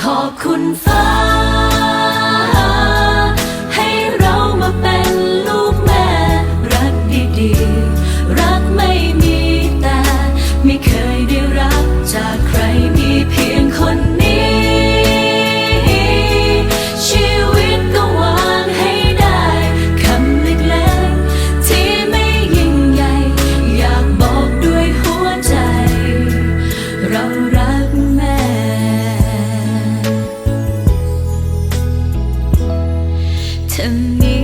ขอบคุณฟ้า 等你。